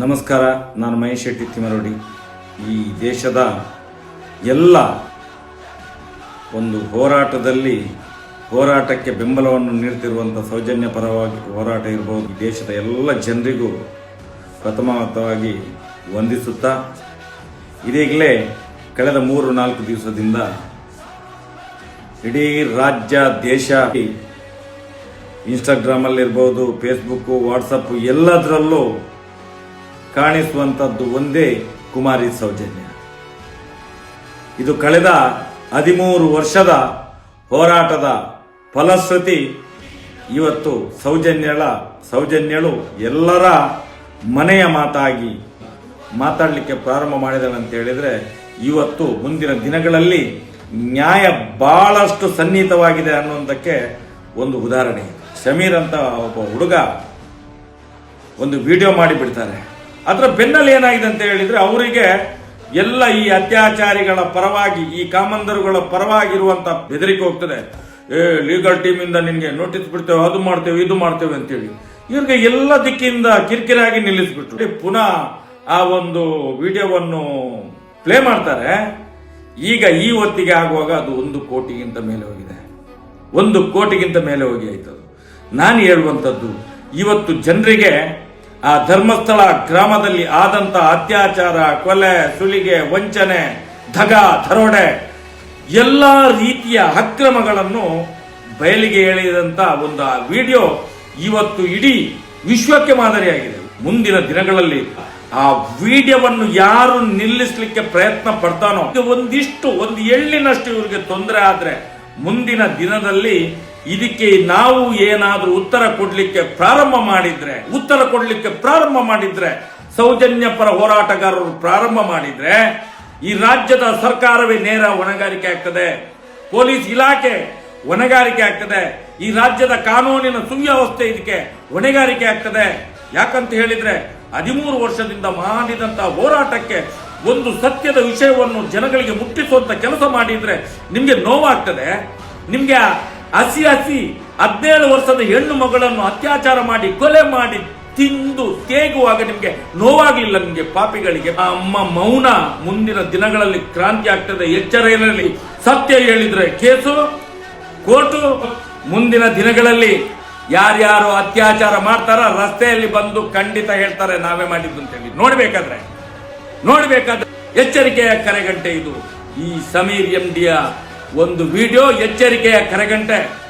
ನಮಸ್ಕಾರ, ನಾನು ಮಹೇಶ್ ಶೆಟ್ಟಿ ತಿಮರೋಡಿ ಈ ದೇಶದ ಎಲ್ಲ ಒಂದು ಹೋರಾಟದಲ್ಲಿ ಹೋರಾಟಕ್ಕೆ ಬೆಂಬಲವನ್ನು ನೀಡ್ತಿರುವಂಥ ಸೌಜನ್ಯ ಪರವಾಗಿ ಹೋರಾಟ ಇರಬಹುದು ಈ ದೇಶದ ಎಲ್ಲ ಜನರಿಗೂ ಪ್ರಥಮವಾಗಿ ವಂದಿಸುತ್ತಾ, ಇದೀಗಲೇ ಕಳೆದ ಮೂರು, ನಾಲ್ಕು ದಿವಸದಿಂದ ಇಡೀ ರಾಜ್ಯ, ದೇಶ ಇನ್ಸ್ಟಾಗ್ರಾಮಲ್ಲಿರ್ಬೋದು ಫೇಸ್ಬುಕ್ಕು ವಾಟ್ಸಪ್ಪು ಎಲ್ಲದರಲ್ಲೂ ಕಾಣಿಸುವಂಥದ್ದು ಒಂದೇ ಕುಮಾರಿ ಸೌಜನ್ಯ. ಇದು ಕಳೆದ ಹದಿಮೂರು ವರ್ಷದ ಹೋರಾಟದ ಫಲಶ್ರುತಿ. ಇವತ್ತು ಸೌಜನ್ಯಳ ಸೌಜನ್ಯಳು ಎಲ್ಲರ ಮನೆಯ ಮಾತಾಗಿ ಮಾತಾಡಲಿಕ್ಕೆ ಪ್ರಾರಂಭ ಮಾಡಿದಳು ಅಂತ ಹೇಳಿದ್ರೆ, ಇವತ್ತು ಮುಂದಿನ ದಿನಗಳಲ್ಲಿ ನ್ಯಾಯ ಬಹಳಷ್ಟು ಸನ್ನಿಹಿತವಾಗಿದೆ ಅನ್ನೋದಕ್ಕೆ ಒಂದು ಉದಾಹರಣೆ ಶಮೀರ್ ಅಂತ ಒಬ್ಬ ಹುಡುಗ ಒಂದು ವಿಡಿಯೋ ಮಾಡಿ ಬಿಡ್ತಾರೆ ಅದರ ಬೆನ್ನಲ್ಲಿ ಏನಾಗಿದೆ ಅಂತ ಹೇಳಿದ್ರೆ ಅವರಿಗೆ ಎಲ್ಲ ಈ ಅತ್ಯಾಚಾರಿಗಳ ಪರವಾಗಿ, ಈ ಕಾಮಂದರುಗಳ ಪರವಾಗಿರುವಂತ ಬೆದರಿಕೆ ಹೋಗ್ತದೆ. ಏ ಲೀಗಲ್ ಟೀಮ್ ಇಂದ ನಿನ್ಗೆ ನೋಟಿಸ್ ಬಿಡ್ತೇವೆ, ಅದು ಮಾಡ್ತೇವೆ, ಇದು ಮಾಡ್ತೇವೆ ಅಂತೇಳಿ. ಇವ್ರಿಗೆ ಎಲ್ಲ ದಿಕ್ಕಿಂದ ಕಿರಿಕಿರಾಗಿ ನಿಲ್ಲಿಸ್ಬಿಟ್ರು. ಪುನಃ ಆ ಒಂದು ವಿಡಿಯೋವನ್ನು ಪ್ಲೇ ಮಾಡ್ತಾರೆ. ಈಗ ಈ ಹೊತ್ತಿಗೆ ಆಗುವಾಗ ಅದು ಒಂದು ಕೋಟಿಗಿಂತ ಮೇಲೆ ಹೋಗಿದೆ. ಒಂದು ಕೋಟಿಗಿಂತ ಮೇಲೆ ಹೋಗಿ ಆಯ್ತದು. ನಾನು ಹೇಳುವಂಥದ್ದು, ಇವತ್ತು ಜನರಿಗೆ ಆ ಧರ್ಮಸ್ಥಳ ಗ್ರಾಮದಲ್ಲಿ ಆದಂತ ಅತ್ಯಾಚಾರ, ಕೊಲೆ, ಸುಲಿಗೆ, ವಂಚನೆ, ಧಗ ದರೋಡೆ ಎಲ್ಲ ರೀತಿಯ ಅಕ್ರಮಗಳನ್ನು ಬಯಲಿಗೆ ಎಳೆಯದಂತ ಒಂದು ವಿಡಿಯೋ ಇವತ್ತು ಇಡೀ ವಿಶ್ವಕ್ಕೆ ಮಾದರಿಯಾಗಿದೆ. ಮುಂದಿನ ದಿನಗಳಲ್ಲಿ ಆ ವಿಡಿಯೋವನ್ನು ಯಾರು ನಿಲ್ಲಿಸಲಿಕ್ಕೆ ಪ್ರಯತ್ನ ಪಡ್ತಾನೋ ಒಂದಿಷ್ಟು, ಒಂದು ಎಳ್ಳಿನಷ್ಟು ಇವರಿಗೆ ತೊಂದರೆ ಆದ್ರೆ ಮುಂದಿನ ದಿನದಲ್ಲಿ ಇದಕ್ಕೆ ನಾವು ಏನಾದರೂ ಉತ್ತರ ಕೊಡಲಿಕ್ಕೆ ಪ್ರಾರಂಭ ಮಾಡಿದ್ರೆ, ಉತ್ತರ ಕೊಡಲಿಕ್ಕೆ ಪ್ರಾರಂಭ ಮಾಡಿದ್ರೆ, ಸೌಜನ್ಯ ಪರ ಹೋರಾಟಗಾರರು ಪ್ರಾರಂಭ ಮಾಡಿದ್ರೆ, ಈ ರಾಜ್ಯದ ಸರ್ಕಾರವೇ ನೇರ ಹೊಣೆಗಾರಿಕೆ ಆಗ್ತದೆ, ಪೊಲೀಸ್ ಇಲಾಖೆ ಹೊಣೆಗಾರಿಕೆ ಆಗ್ತದೆ, ಈ ರಾಜ್ಯದ ಕಾನೂನಿನ ಸುವ್ಯವಸ್ಥೆ ಇದಕ್ಕೆ ಹೊಣೆಗಾರಿಕೆ ಆಗ್ತದೆ. ಯಾಕಂತ ಹೇಳಿದ್ರೆ, ಹದಿಮೂರು ವರ್ಷದಿಂದ ಮಾಡಿದಂತ ಹೋರಾಟಕ್ಕೆ ಒಂದು ಸತ್ಯದ ವಿಷಯವನ್ನು ಜನಗಳಿಗೆ ಮುಟ್ಟಿಸುವಂತ ಕೆಲಸ ಮಾಡಿದ್ರೆ ನಿಮಗೆ ನೋವಾಗ್ತದೆ, ನಿಮ್ಗೆ ಹಸಿ ಹಸಿ ಹದಿನೇಳು ವರ್ಷದ ಹೆಣ್ಣು ಮಗಳನ್ನು ಅತ್ಯಾಚಾರ ಮಾಡಿ, ಕೊಲೆ ಮಾಡಿ ತಿಂದು ತೇಗುವಾಗ ನಿಮಗೆ ನೋವಾಗಲಿಲ್ಲ ನಿಮಗೆ ಪಾಪಿಗಳಿಗೆ. ಆ ಅಮ್ಮ ಮೌನ ಮುಂದಿನ ದಿನಗಳಲ್ಲಿ ಕ್ರಾಂತಿ ಆಗ್ತದೆ, ಎಚ್ಚರ ಇರಲಿ. ಸತ್ಯ ಹೇಳಿದ್ರೆ ಕೇಸು, ಕೋರ್ಟು, ಮುಂದಿನ ದಿನಗಳಲ್ಲಿ ಯಾರ್ಯಾರು ಅತ್ಯಾಚಾರ ಮಾಡ್ತಾರ ರಸ್ತೆಯಲ್ಲಿ ಬಂದು ಖಂಡಿತ ಹೇಳ್ತಾರೆ, ನಾವೇ ಮಾಡಿದ್ದು ಅಂತ ಹೇಳಿ ನೋಡ್ಬೇಕಾದ್ರೆ ನೋಡ್ಬೇಕಾದ್ರೆ ಎಚ್ಚರಿಕೆಯ ಕರೆಗಂಟೆ ಇದು. ಈ ಸಮೀರ್ ಎಂ ಡಿಯ ಒಂದು ವಿಡಿಯೋ ಎಚ್ಚರಿಕೆಯ ಕರೆಗಂಟೆ.